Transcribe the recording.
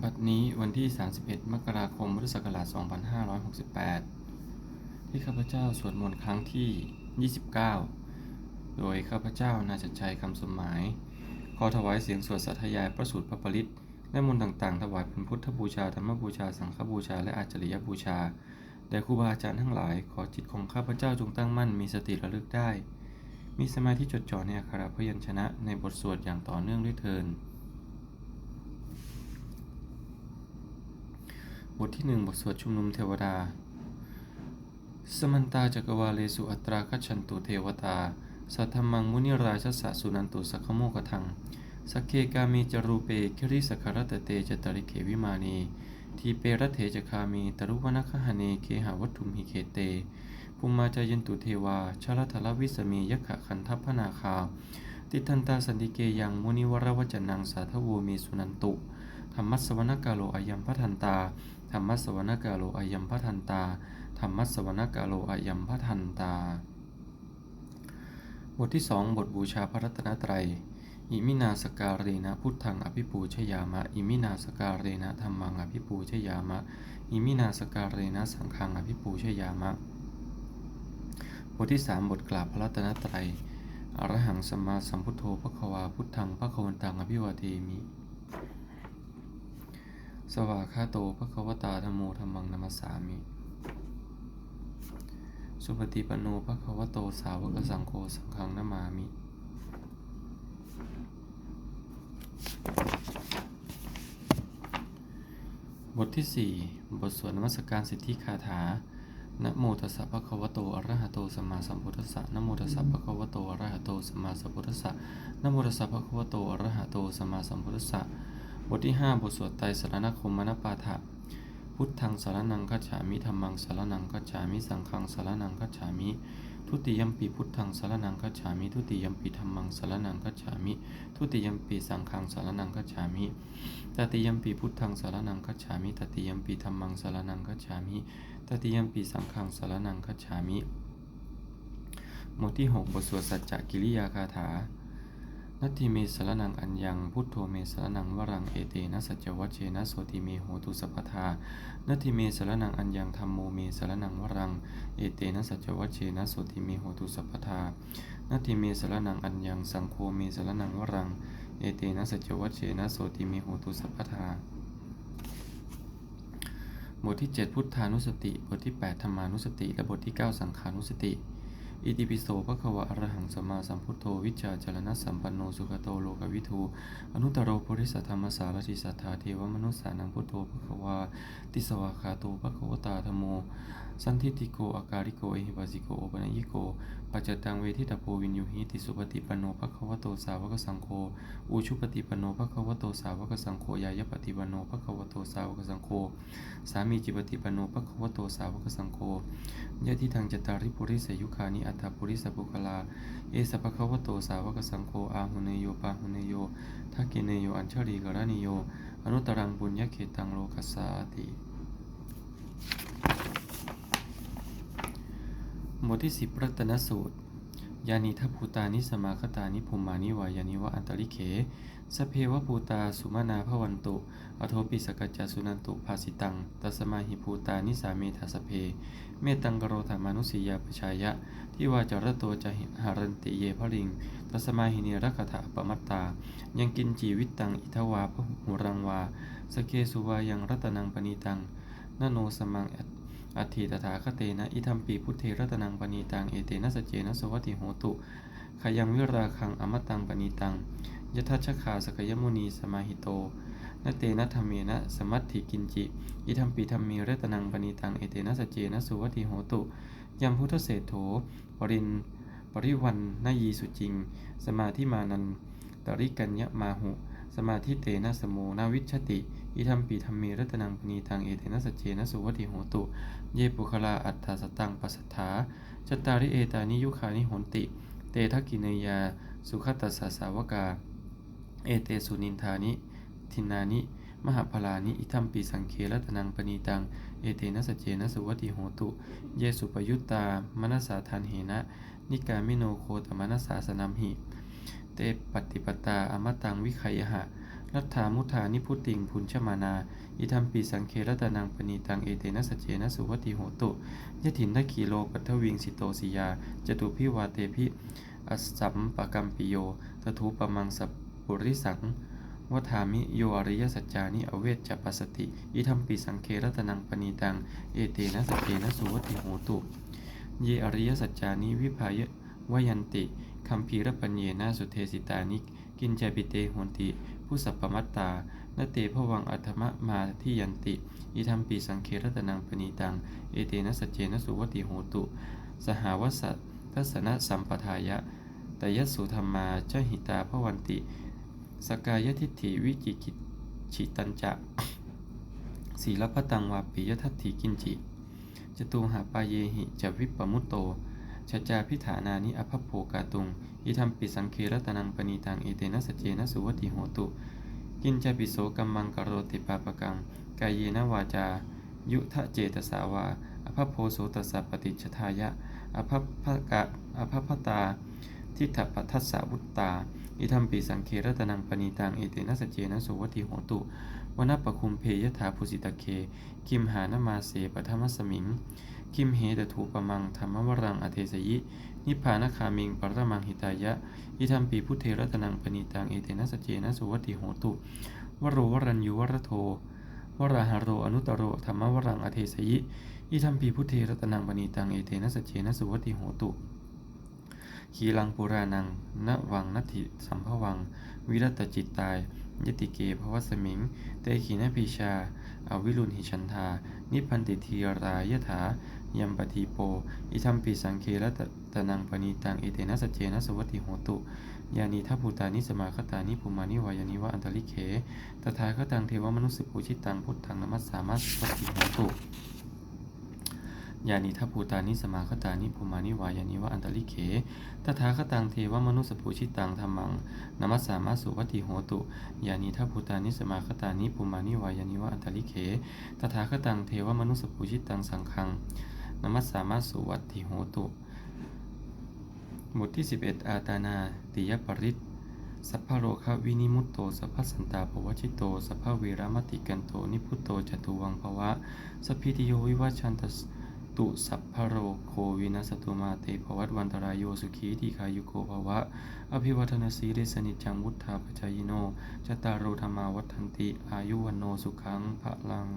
บัดนี้วันที่ 31 มกราคมพุทธศักราช 2568 ที่ข้าพเจ้าสวดมนต์ครั้งที่ 29 โดยข้าพเจ้านาจัชัยคำสมหมาย ขอถวายเสียงสวดสัทยายพระสูตรพระปริตและมนต์ต่างๆ ถวายเป็นพุทธบูชา ธรรมบูชา สังฆบูชา และอาจริยบูชา แด่ครูบาอาจารย์ทั้งหลาย ขอจิตของข้าพเจ้าจงตั้งมั่น มีสติระลึกได้ มีสมาธิจดจ่อในอักขระพยัญชนะในบทสวดอย่างต่อเนื่องด้วยเทิน บทที่หนึ่งบทสวดชุมนุมเทวดา สมันตาจักรวาเลสุอัตราคัจฉันตุเทวตา สัทธมังมุนิราชสะสุนันตุสัคขโมกทังสักเคกามีจรูเปคิริสคารตเตจตริเขวิมานีทีเปรเถจคามีตรุวนาคหเนเคหาวัตถุมหิเคเตภูมิมาจายันตุเทวาชลทลวิสมียขะคันทัพพนาคา ติทันตาสันติเกยังมุนิวรวจนังสาทโวมีสุนันตุ ธรรมัสวนกาโลอายัมพทันตาธรรมัสวนกาโลอายัมพทันตาธรรมัสวนกาโลอายัมพทันตา บทที่สองบทบูชาพระรัตนตรัย อิมินาสการเรนะพุทธังอภิปูชยามะ อิมินาสการเรนะธรรมังอภิปูชยามะ อิมินาสการเรนะสังฆังอภิปูชยามะ บทที่สามบทกราบพระรัตนตรัยอรหังสัมมาสัมพุทโธพระควาพุทธังพระควันตังอภิวาเทมิ สวากขาโตพระควตาธรรมโมธรรมังนัมสสามิ สุปฏิปันโนพระควโตสาวกสังโฆสังฆังนามามิ บทที่ 4 บทสวดนมัสการสิทธิคาถา นะโมตัสสะภะคะวะโต อะระหะโต สัมมาสัมพุทธัสสะ นะโมตัสสะภะคะวะโต อะระหะโต สัมมาสัมพุทธัสสะ นะโมตัสสะภะคะวะโต อะระหะโต สัมมาสัมพุทธัสสะ ทที่ 5 บทสวดไตรสรณคมมนปาฐะพุทธังสารนังคัจฉามิธรรมังสารนังคัจฉามิสังฆังสารนังคัจฉามิ ทุติยมปีพุทธังสารนังคัจฉามิทุติยมปีธรรมังสารนังคัจฉามิ ทุติยมปีสังฆังสารนังคัจฉามิตติยมปีพุทธังสารนังคัจฉามิตติยมปีธรรมังสารนังคัจฉามิตติยมปีสังฆังสารนังคัจฉามิหมวดที่ 6 บทสวดสัจจกิริยาคาถา นัตถิเมสรนังอัญญัง พุทโธเมสรนังวรังเอเตนะสัจวัชเชนะโสติเมโหตุสัพพทานัตถิเมสรนังอัญญังธรรมโมเมสรนังวรังเอเตนะสัจวัชเชนะโสติเมโหตุสัพพทานัตถิเมสรนังอัญญังสังโฆเมสรนังวรังเอเตนะสัจจวัชเชนะโสติเมโหตุสัพพทาบทที่ 7 พุทธานุสติ บทที่ 8 ธรรมานุสติ และบทที่ 9 สังขานุสติ อิติปิโสภะควะอรหังสัมมาสัมพุทโธวิจาจารณะสัมปันโนสุขโตโลกวิทูอนุตตรโรปุริสธรรมสารติสัทธาเทวมนุสสานังพุทโธภะควาติสวาคาโตภะควตาธโม สันทิติโกอาการิโกเอหิปัสสิโกโอปัยิโก ปัจจตังเวทิตาโพวินยูหิติสุปฏิปโนภะควโตสาวกสังโฆอุชุปฏิปโนภะควโตสาวกสังโฆยายปฏิปโนภะควโตสาวกสังโฆสามีจิปฏิปโนภะควโตสาวกสังโฆยะทิทางจตาริปุริสยุคานิอัตถปุริสปุคลา เอสภะควโตสาวกสังโฆอาหุเนโยปาหุเนโยทักเกเนโยอัญชลีกรณิโยอนุตรังบุญญเขตังโลกัสสาติ บทที่ 10 รัตนสูตร ยานิทัพภูตานิสมาคตานิภูมานิวายานิวะอันตริเขสเพวภูตาสุมานาภวันตุ อโทปิสกัจจสุนันตุภาสิตัง ตัสมาหิภูตานิสาเมธาสเพ เมตังกโรธรรมานุสียาปชายะ ที่วาจรโตจะหารันติเยพลิง ตัสมาหิเนรคถาปมัตตา ยังกินจีวิตตังอิทวาพหุรังวา สเกสุวายังรัตนังปณีตังนโนสมัง อัตถิตถาคเตนะ อิทัมปีพุทเทรัตนังปณีตัง เอเตนะสเจนะสวัติโหตุ ขยังวิราคังอมตังปณีตังยทัชขาสกยมุนีสมาหิโตนเตนะธรรมเมนะสมัตถิกินจิ อิทัมปีธรรมเรัตนังปณีตัง เอเตนะสเจนะสุวัติโหตุ ยัมพุทธเศรษโถปริน ปริวันนายีสุจิง สมาธิมานันตริกัญญมาหุ สมาธิเตนะสโมนาวิชชติ อิทัมปีธรรมเมรัตนังปณีตังเอเตนะสจเจนะสุวัติโหตุ เยปุคลาอัตถสตังปัสสัทธาจตาริเอตานิยุคานิโหนติ เตทักกิเนยา สุขตัสสะสาวกา เอเตสุนินทานิ ทินานิ มหาพลานิอิทัมปีสังเครัตนังปณีตัง เอเตนะสจเจนะสุวัติโหตุ เยสุปยุตตามนัสสาทานเหนะ นิกามิโนโคตมนัสสาสนัมหิ เตปฏิปตาอมตังวิไขยหะ นัตถามุทานิพุติงพุญชมานา อิทัมปีสังเครัตนังปณีตังเอเตนะสเจนะสุวัติโหตุยะถินนขีโลปัทวิงสิโตสิยาจตุพิวาเตพิอสัมปกัมปิโยตถุปมังสปุริสังวัฏามิโยอริยสัจจานิอเวจจปัสสติ อิทัมปีสังเครัตนังปณีตัง เอเตนะสเจนะสุวัติโหตุ เยอริยสัจจานิวิภายวยันติคัมภีรปัญเยนะสุเทสิตานิกินจปิเตโหนติ ผู้สัพพมัตตานเตภวังอัตมะมาที่ยันติอิทัมปีสังเครตนังปณีตัง เอเตนะสัจเจนะสุวติโหตุ สหาวสัตทัสนะสัมปทายะตยสุธรรมาเจหิตาภวันติ สกายทิฏฐิวิจิกิจิตัญจะศีลพตังวาปิยทัตถิกินจิจตุหาปายเยหิจะวิปปมุตโต ชจาพิฐานานิอภพโภกาตุงอิทัมปิสังเครตนังปณีตังเอเตนะสเจนะสุวติโหตุ กินจปิโสกัมมังกโรติปาปกังกายเยนะวาจา ยุทะเจตสาวา อภพโพโสตสัพปฏิชทายะ อภพกะอภพตา ทิฏฐปทัสสาวุตตา อิทัมปิสังเครตนังปณีตังเอเตนะสเจนะสุวติโหตุ วนาปคุมเพยถาภุสิตเคคิมหานมาเสปธรรมสมิงคิมเหตถูปมังธรรมวรังอเทสยิ นิพานคามิงปรมังหิตายะอิทัมปีพุทเทรัตนังปณีตังเอเตนะสเจนะสุวัติโหตุ วโรวรัญยูวรโท วราหาโรอนุตตโรธรรมวรังอเทสยิอิทัมปีพุทเทรัตนังปณีตังเอเตนะสเจนะสุวัติโหตุขีลังปุรานังนวังนัตถิสัมภวัง วิรัตจิตตาย ยติเกภวสมิง เตขีนปีชาอวิรุณหิชันธา นิพันติทีรายถา ยัมปทีโป อิทัมปิสังเครตตนังปณีตังเอเตนะสเจนะสวัติโหตุ ยานีทัพภูตานิสมาคตานิภูมานิวายานิวะอันตริเขตถาคตังเทวมนุสสิปูชิตังพุทธังนมัสสามัสสวัติโหตุ ยานิทัพูตานิสมาคตานิภูมานิวายานิวะอันตริเขตถาคตังเทวมนุสปูชิตังธรรมังนมัสสามาสุวัติโหตุยานิทัพูตานิสมาคตานิภูมานิวายานิวะอันตริเขตถาคตังเทวมนุสปูชิตังสังฆังนมัสสามาสุวัติโหตุบทที่ 11 อาตานาติยปริตสัพพะโรคะวินิมุตโต สัพพสันตาปวัชิโต สัพพเวรามติกันโต นิพุตโตจตุวังภวะสัพพิติโยวิวัชันตส ตุสัพพโรโควินัสตุมาเตภวัตวันตรายโยสุขีทีคายุโกภวะ อภิวัฒนสีเรสนิจจังวุฒาปจายโนจตารโรธรรมาวัฒนติ อายุวันโนสุขังพะลัง